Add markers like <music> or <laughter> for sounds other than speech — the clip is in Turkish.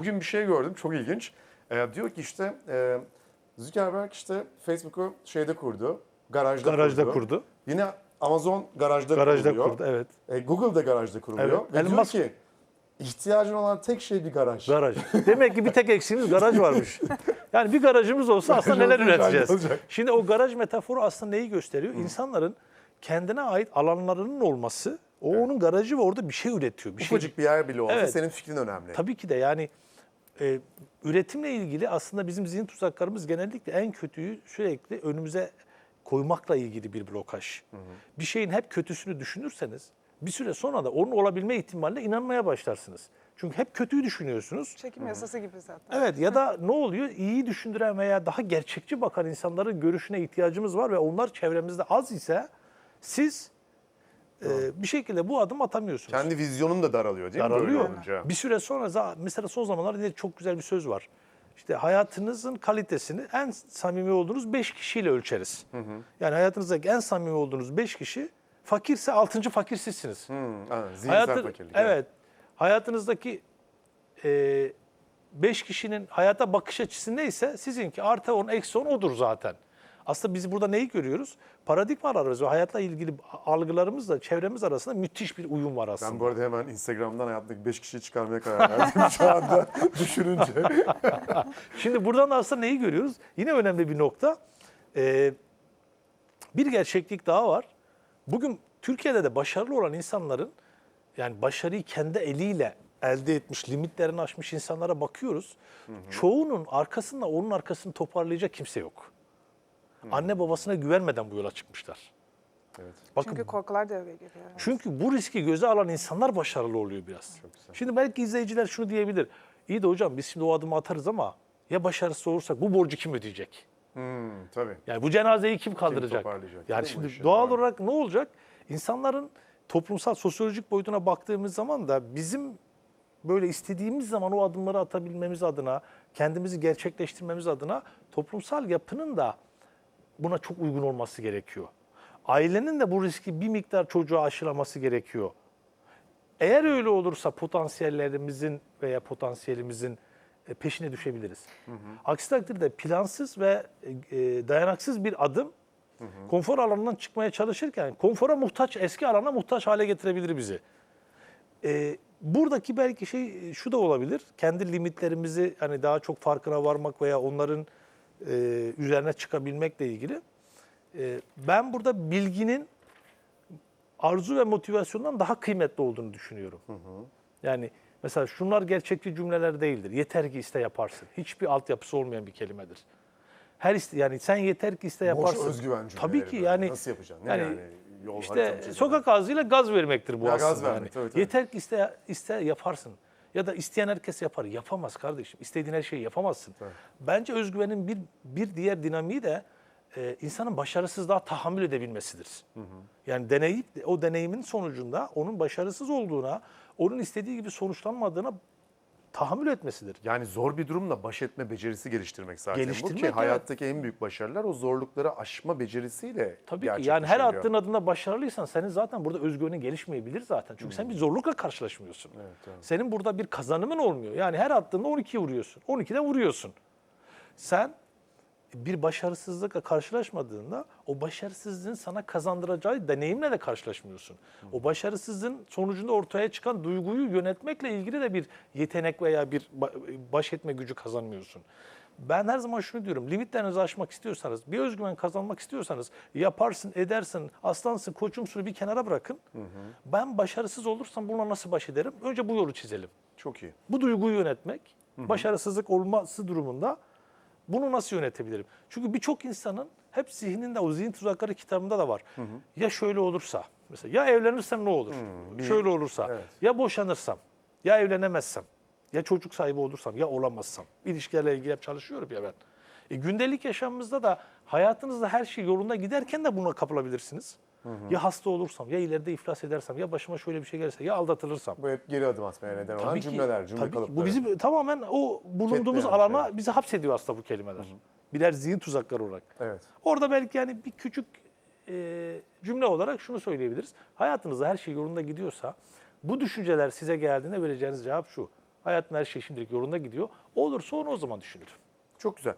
Bugün bir şey gördüm çok ilginç. Ee, diyor ki işte e, Zuckerberg işte Facebook'u şeyde kurdu. Garajda, Garajda kurdu. kurdu. Yine Amazon garajda, Garajda kuruluyor. kurdu evet. E, Google da garajda kuruluyor. Evet. Ve Elon diyor Musk- ki ihtiyacın olan tek şey bir garaj. Garaj. Demek ki bir tek eksiğimiz garaj varmış. <laughs> Yani bir garajımız olsa aslında neler üreteceğiz? olacak. Şimdi o garaj metaforu aslında neyi gösteriyor? İnsanların kendine ait alanlarının olması, o onun garajı ve orada bir şey üretiyor. Bir şey Ufacık bir yer bile olsa Evet. senin fikrin önemli. Tabii ki de yani e, üretimle ilgili aslında bizim zihin tuzaklarımız genellikle en kötüyü sürekli önümüze koymakla ilgili bir blokaj. Bir şeyin hep kötüsünü düşünürseniz bir süre sonra da onun olabilme ihtimaline inanmaya başlarsınız. Çünkü hep kötüyü düşünüyorsunuz. Çekim yasası gibi zaten. Evet ya da ne oluyor? İyiyi düşündüren veya daha gerçekçi bakan insanların görüşüne ihtiyacımız var ve onlar çevremizde az ise siz e, bir şekilde bu adım atamıyorsunuz. Kendi vizyonun da daralıyor değil mi? böyle Daralıyor. olunca? Bir süre sonra mesela son zamanlarda yine çok güzel bir söz var. İşte hayatınızın kalitesini en samimi olduğunuz 5 kişiyle ölçeriz. Yani hayatınızdaki en samimi olduğunuz 5 kişi fakirse 6. fakir sizsiniz. Ha, zihinsel Hayatı- fakirlik. evet. Hayatınızdaki 5 kişinin hayata bakış açısı neyse sizinki artı 10 eksi 10 odur zaten. Aslında biz burada neyi görüyoruz? Paradigmalarımız ve hayatla ilgili algılarımızla çevremiz arasında müthiş bir uyum var aslında. Ben bu arada hemen Instagram'dan hayatımdaki 5 kişiyi çıkarmaya karar verdim <laughs> şu anda <laughs> düşününce. <laughs> Şimdi buradan da aslında neyi görüyoruz? Yine önemli bir nokta. Ee, bir gerçeklik daha var. Bugün Türkiye'de de başarılı olan insanların yani başarıyı kendi eliyle elde etmiş, limitlerini aşmış insanlara bakıyoruz. Çoğunun arkasında onun arkasını toparlayacak kimse yok. Anne babasına güvenmeden bu yola çıkmışlar. Evet. Bakın Çünkü korkular devreye giriyor. çünkü bu riski göze alan insanlar başarılı oluyor biraz. Şimdi belki izleyiciler şunu diyebilir. İyi de hocam biz şimdi o adımı atarız ama ya başarısız olursak bu borcu kim ödeyecek? Hmm, tabii. Yani bu cenazeyi kim kaldıracak? toparlayacak? yani şimdi işin? doğal Doğru. olarak ne olacak? İnsanların toplumsal sosyolojik boyutuna baktığımız zaman da bizim böyle istediğimiz zaman o adımları atabilmemiz adına, kendimizi gerçekleştirmemiz adına toplumsal yapının da buna çok uygun olması gerekiyor. Ailenin de bu riski bir miktar çocuğa aşılaması gerekiyor. Eğer öyle olursa potansiyellerimizin veya potansiyelimizin e, peşine düşebiliriz. Aksi takdirde plansız ve e, dayanaksız bir adım konfor alanından çıkmaya çalışırken konfora muhtaç, eski alana muhtaç hale getirebilir bizi. E, buradaki belki şey şu da olabilir. Kendi limitlerimizi hani daha çok farkına varmak veya onların e, üzerine çıkabilmekle ilgili. E, ben burada bilginin arzu ve motivasyondan daha kıymetli olduğunu düşünüyorum. Yani mesela şunlar gerçekçi cümleler değildir. Yeter ki iste yaparsın. Hiçbir altyapısı olmayan bir kelimedir. Her iste yani sen yeter ki iste Boş yaparsın. özgüven cümleleri Tabii ki böyle. yani Nasıl yapacaksın? Ne yani, yani? Yol işte sokak ağzıyla gaz vermektir bu Ya aslında. gaz vermek, yani. tabii, tabii. Yeter ki iste iste yaparsın. Ya da isteyen herkes yapar. Yapamaz kardeşim. İstediğin her şeyi yapamazsın. Bence özgüvenin bir bir diğer dinamiği de e, insanın başarısızlığa tahammül edebilmesidir. Yani deneyip o deneyimin sonucunda onun başarısız olduğuna, onun istediği gibi sonuçlanmadığına tahammül etmesidir. Yani zor bir durumla baş etme becerisi geliştirmek zaten bu Geliştirmek, ki evet. hayattaki en büyük başarılar o zorlukları aşma becerisiyle Tabii ki yani her attığın adımda başarılıysan senin zaten burada özgüvenin gelişmeyebilir zaten. Çünkü sen bir zorlukla karşılaşmıyorsun. Evet, evet. Senin burada bir kazanımın olmuyor. Yani her attığında 12 vuruyorsun. 12'de vuruyorsun. Sen bir başarısızlıkla karşılaşmadığında o başarısızlığın sana kazandıracağı deneyimle de karşılaşmıyorsun. O başarısızlığın sonucunda ortaya çıkan duyguyu yönetmekle ilgili de bir yetenek veya bir ba- baş etme gücü kazanmıyorsun. Ben her zaman şunu diyorum, limitlerinizi aşmak istiyorsanız, bir özgüven kazanmak istiyorsanız yaparsın, edersin, aslansın, koçumsunu bir kenara bırakın. Ben başarısız olursam bununla nasıl baş ederim? Önce bu yolu çizelim. Çok iyi. Bu duyguyu yönetmek, başarısızlık olması durumunda bunu nasıl yönetebilirim? Çünkü birçok insanın hep zihninde, o zihin tuzakları kitabında da var. Ya şöyle olursa, mesela ya evlenirsem ne olur? bir- şöyle olursa, evet. ya boşanırsam, ya evlenemezsem, ya çocuk sahibi olursam, ya olamazsam. İlişkilerle ilgili hep çalışıyorum ya ben. E, gündelik yaşamımızda da hayatınızda her şey yolunda giderken de buna kapılabilirsiniz. Ya hasta olursam, ya ileride iflas edersem, ya başıma şöyle bir şey gelirse, ya aldatılırsam. Bu hep geri adım atmaya neden olan Tabii ki, cümleler, cümle tabii ki. kalıpları. Bu bizi tamamen o bulunduğumuz Kitleyen alana şey. bizi hapsediyor aslında bu kelimeler. Birer zihin tuzakları olarak. Evet. Orada belki yani bir küçük e, cümle olarak şunu söyleyebiliriz. Hayatınızda her şey yolunda gidiyorsa bu düşünceler size geldiğinde vereceğiniz cevap şu. Hayatın her şey şimdilik yolunda gidiyor. Olursa onu o zaman düşünürüm. Çok güzel.